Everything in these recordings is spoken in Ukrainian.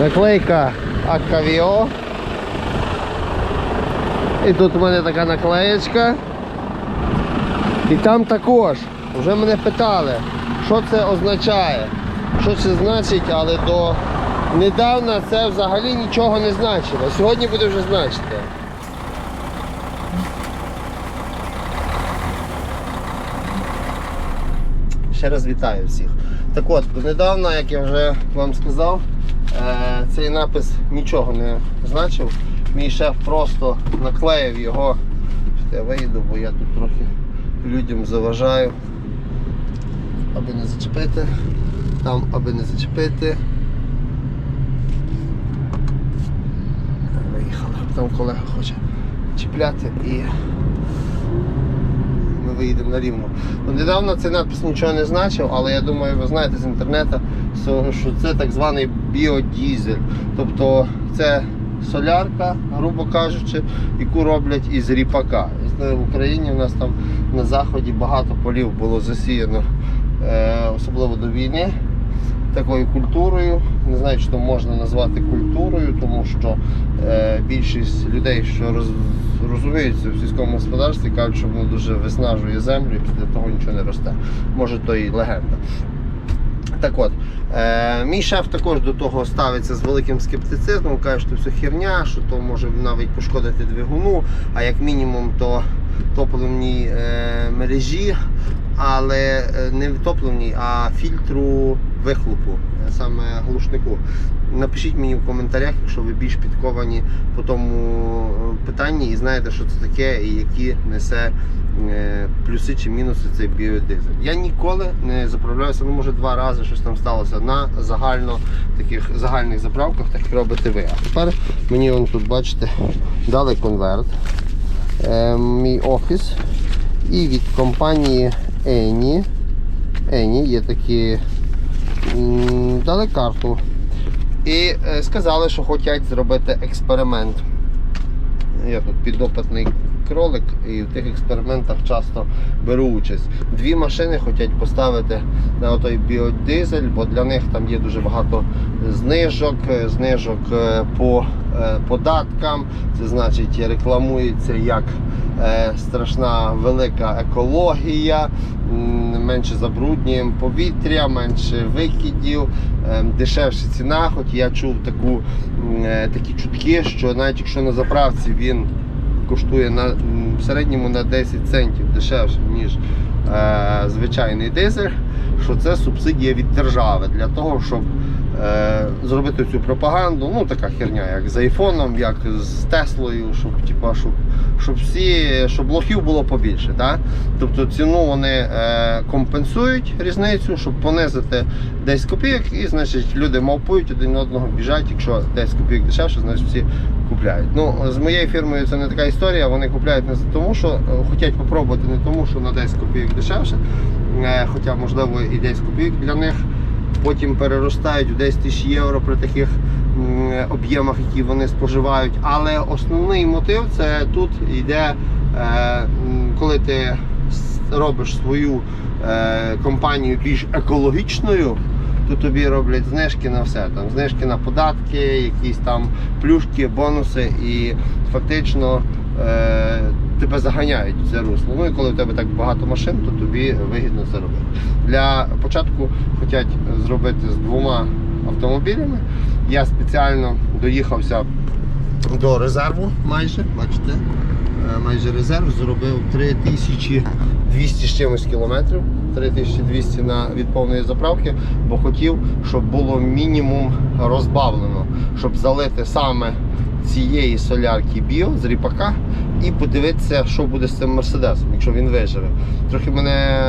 Наклейка Аккавіо. І тут у мене така наклеєчка. І там також. Вже мене питали, що це означає. Що це значить, але до недавно це взагалі нічого не значило. Сьогодні буде вже значити. Ще раз вітаю всіх. Так от, донедавна, як я вже вам сказав, цей напис нічого не значив. Мій шеф просто наклеїв його. Я виїду, бо я тут трохи людям заважаю. Аби не зачепити. Там, аби не зачепити. Виїхали. Там колега хоче чіпляти і ми виїдемо на рівну. Ну, недавно цей надпис нічого не значив, але я думаю, ви знаєте з інтернету, що це так званий біодізель. Тобто це солярка, грубо кажучи, яку роблять із ріпака. В Україні у нас там на заході багато полів було засіяно, е, особливо до війни. Такою культурою, не знаю, чи то можна назвати культурою, тому що е, більшість людей, що роз, розуміються в сільському господарстві, кажуть, що воно дуже виснажує землю і після того нічого не росте. Може, то і легенда. Так от, е, мій шеф також до того ставиться з великим скептицизмом, каже, що все херня, що то може навіть пошкодити двигуну, а як мінімум то топливні е, мережі, але е, не топливній, а фільтру вихлопу, е, саме глушнику. Напишіть мені в коментарях, якщо ви більш підковані по тому е, питанні і знаєте, що це таке і які несе плюси чи мінуси цей біодизель. Я ніколи не заправляюся, ну може два рази щось там сталося на загально таких загальних заправках, так робите ви. А тепер мені вон тут бачите дали конверт, е, мій офіс і від компанії Ені. Ені є такі дали карту. І е, сказали, що хочуть зробити експеримент. Я тут підопитний кролик і в тих експериментах часто беру участь. Дві машини хочуть поставити на той біодизель, бо для них там є дуже багато знижок, е, знижок е, по податкам. Це значить рекламується як страшна велика екологія, менше забруднюємо повітря, менше викидів, е, дешевша ціна. Хоч я чув таку, е, такі чутки, що навіть якщо на заправці він коштує на в середньому на 10 центів дешевше, ніж е, звичайний дизель, що це субсидія від держави для того, щоб зробити цю пропаганду. Ну така херня, як з айфоном, як з Теслою, щоб, типа, щоб, щоб всі, щоб лохів було побільше. Да? Тобто ціну вони е, компенсують різницю, щоб понизити 10 копійок, і значить люди мавпують один одного біжать, якщо 10 копійок дешевше, значить всі купляють. Ну, з моєю фірмою це не така історія. Вони купляють не за тому, що е, хочуть попробувати, не тому, що на 10 копійок дешевше, е, хоча можливо і 10 копійок для них. Потім переростають в 10 тисяч євро при таких об'ємах, які вони споживають. Але основний мотив це тут йде, е, коли ти робиш свою е, компанію більш екологічною, то тобі роблять знижки на все. Там знижки на податки, якісь там плюшки, бонуси, і фактично е, тебе заганяють в це русло. Ну і коли в тебе так багато машин, то тобі вигідно це робити. Для початку хочуть зробити з двома автомобілями. Я спеціально доїхався до резерву майже, бачите, е, майже резерв, зробив 3200 з чимось кілометрів, 3200 на від повної заправки, бо хотів, щоб було мінімум розбавлено, щоб залити саме цієї солярки біо з ріпака і подивитися, що буде з цим мерседесом, якщо він виживе. Трохи мене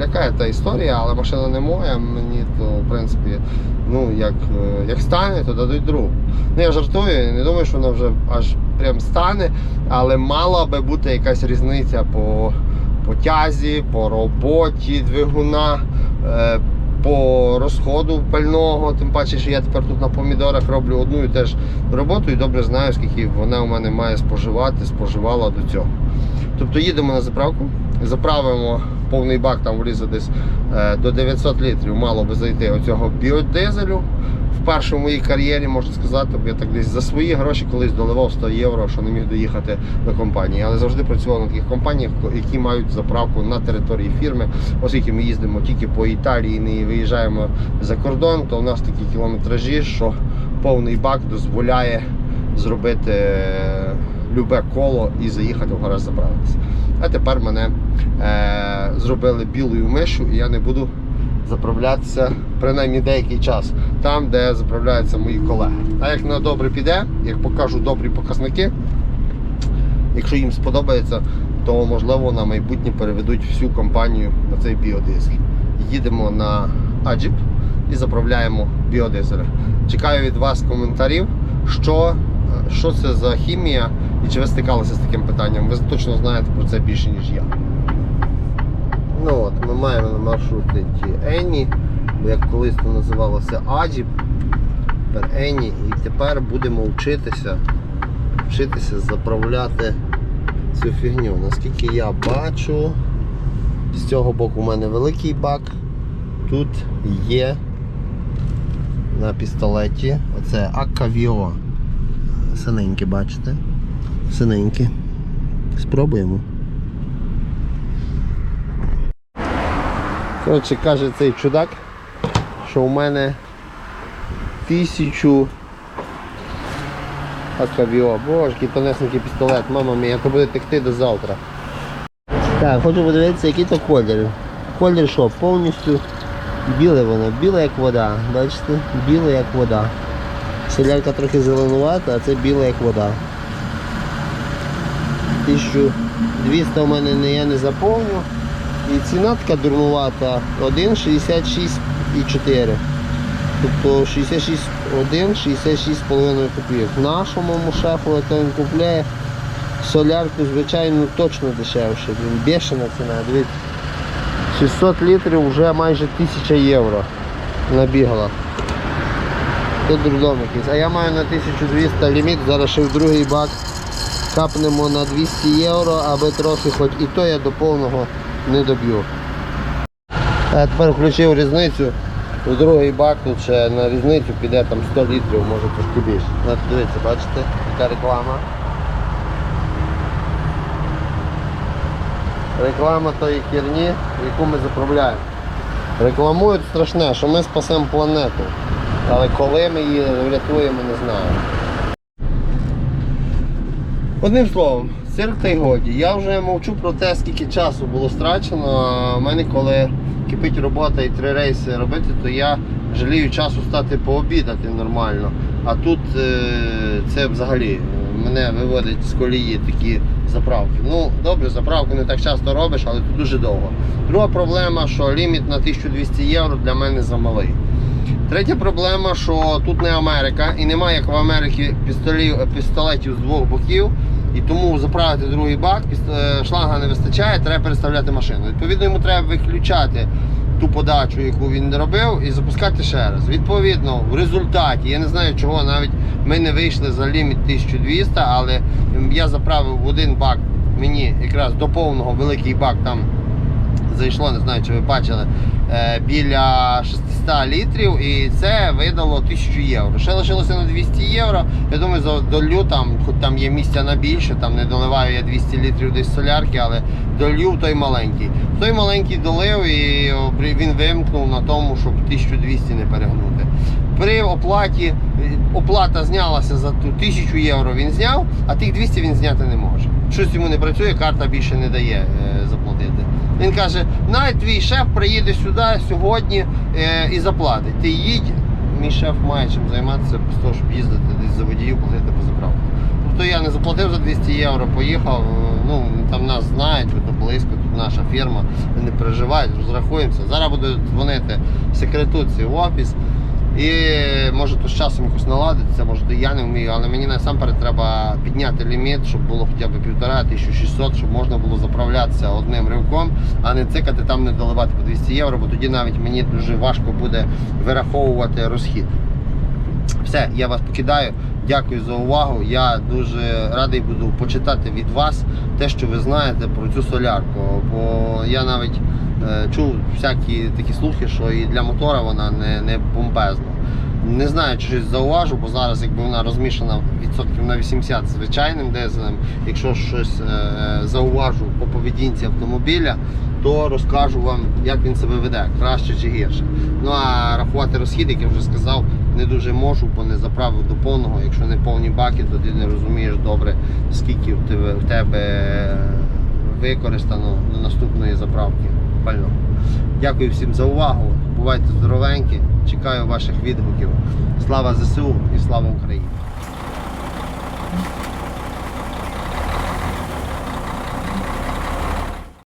лякає та історія, але машина не моя. Мені то в принципі, ну як, е, як стане, то дадуть другу. Ну я жартую, не думаю, що вона вже аж прям стане, але мала би бути якась різниця по, по тязі, по роботі двигуна. е, По розходу пального, тим паче, що я тепер тут на помідорах роблю одну і теж роботу і добре знаю, скільки вона у мене має споживати, споживала до цього. Тобто їдемо на заправку, заправимо повний бак, там влізе десь е, до 900 літрів, мало би зайти оцього біодизелю. Вперше в моїй кар'єрі, можна сказати, бо я так десь за свої гроші колись доливав 100 євро, що не міг доїхати до компанії. Але завжди працював на таких компаніях, які мають заправку на території фірми. Оскільки ми їздимо тільки по Італії, не виїжджаємо за кордон, то у нас такі кілометражі, що повний бак дозволяє зробити е, любе коло і заїхати в гараж заправитися. А тепер мене е, зробили білою мишу, і я не буду заправлятися принаймні деякий час там, де заправляються мої колеги. А як на добре піде, як покажу добрі показники, якщо їм сподобається, то можливо на майбутнє переведуть всю компанію на цей біодизель. Їдемо на Аджіп і заправляємо біодизель. Чекаю від вас коментарів, що, що це за хімія і чи ви стикалися з таким питанням. Ви точно знаєте про це більше, ніж я. Ну от, Ми маємо на маршруті Ені, як колись то називалося Аджіп, тепер Ені, і тепер будемо вчитися, вчитися заправляти цю фігню. Наскільки я бачу, з цього боку у мене великий бак, тут є на пістолеті оце Аккавіо. Синеньке, бачите? Синеньке. Спробуємо. Коротше, каже цей чудак, що у мене тисячу Акавіо. Боже, який тонесенький пістолет, мама мія, то буде текти до завтра. Так, хочу подивитися, який то колір. Колір що, повністю біле воно, біле як вода. Бачите? Біле як вода. Селярка трохи зеленувата, а це біле як вода. 1200 у мене не, я не заповню. І ціна така дурнувата 1,66,4. Тобто 66,1, 66,5 копійок. Нашому шефу то він купляє солярку, звичайно, точно дешевше. Він бешена ціна. Дивіться, 600 літрів вже майже 1000 євро набігала. Це дурдом якийсь. А я маю на 1200 ліміт, зараз ще в другий бак капнемо на 200 євро, аби трохи хоч і то я до повного не доб'ю. А тепер включив різницю. У другий бак тут ще на різницю піде там 100 літрів, може трошки більше. От дивіться, бачите, яка реклама. Реклама тої херні, яку ми заправляємо. Рекламують страшне, що ми спасемо планету. Але коли ми її врятуємо, не знаю. Одним словом, цирк та й годі. Я вже мовчу про те, скільки часу було страчено. У мене, коли кипить робота і три рейси робити, то я жалію часу стати пообідати нормально. А тут е, це взагалі мене виводить з колії такі заправки. Ну, добре, заправку не так часто робиш, але тут дуже довго. Друга проблема, що ліміт на 1200 євро для мене замалий. Третя проблема, що тут не Америка і немає як в Америці пістолів, пістолетів з двох боків. І тому заправити другий бак, е, шланга не вистачає, треба переставляти машину. Відповідно, йому треба виключати ту подачу, яку він робив, і запускати ще раз. Відповідно, в результаті, я не знаю чого, навіть ми не вийшли за ліміт 1200, але я заправив один бак, мені якраз до повного великий бак там зайшло, не знаю, чи ви бачили, е, біля 600 літрів, і це видало 1000 євро. Ще лишилося на 200 євро. Я думаю, за долю там, хоч там є місця на більше, там не доливаю я 200 літрів десь солярки, але долю той маленький. Той маленький долив і він вимкнув на тому, щоб 1200 не перегнути. При оплаті оплата знялася за ту 1000 євро він зняв, а тих 200 він зняти не може. Щось йому не працює, карта більше не дає е. Він каже, навіть твій шеф приїде сюди сьогодні е, і заплатить. Ти їдь, мій шеф має чим займатися того, щоб їздити десь за водіїв, платити по заправку. Тобто я не заплатив за 200 євро, поїхав, ну там нас знають, тут близько, тут наша фірма, не переживають, розрахуємося. Зараз буду дзвонити секретуці в офіс. І може то з часом якось наладиться, може я не вмію, але мені насамперед треба підняти ліміт, щоб було хоча б півтора, 1600, щоб можна було заправлятися одним ривком, а не цикати там не доливати по 200 євро, бо тоді навіть мені дуже важко буде вираховувати розхід. Все, я вас покидаю. Дякую за увагу. Я дуже радий буду почитати від вас те, що ви знаєте про цю солярку. Бо я навіть чув всякі такі слухи, що і для мотора вона не, не бомбезна. Не знаю, чи щось зауважу, бо зараз якби вона розмішана відсотків на 80 звичайним дизелем. Якщо щось е, зауважу по поведінці автомобіля, то розкажу вам, як він себе веде, краще чи гірше. Ну а рахувати розхід, як я вже сказав, не дуже можу, бо не заправив до повного. Якщо не повні баки, то ти не розумієш добре, скільки в тебе, тебе використано до наступної заправки пального. Дякую всім за увагу. Бувайте здоровенькі. Чекаю ваших відгуків. Слава ЗСУ і слава Україні!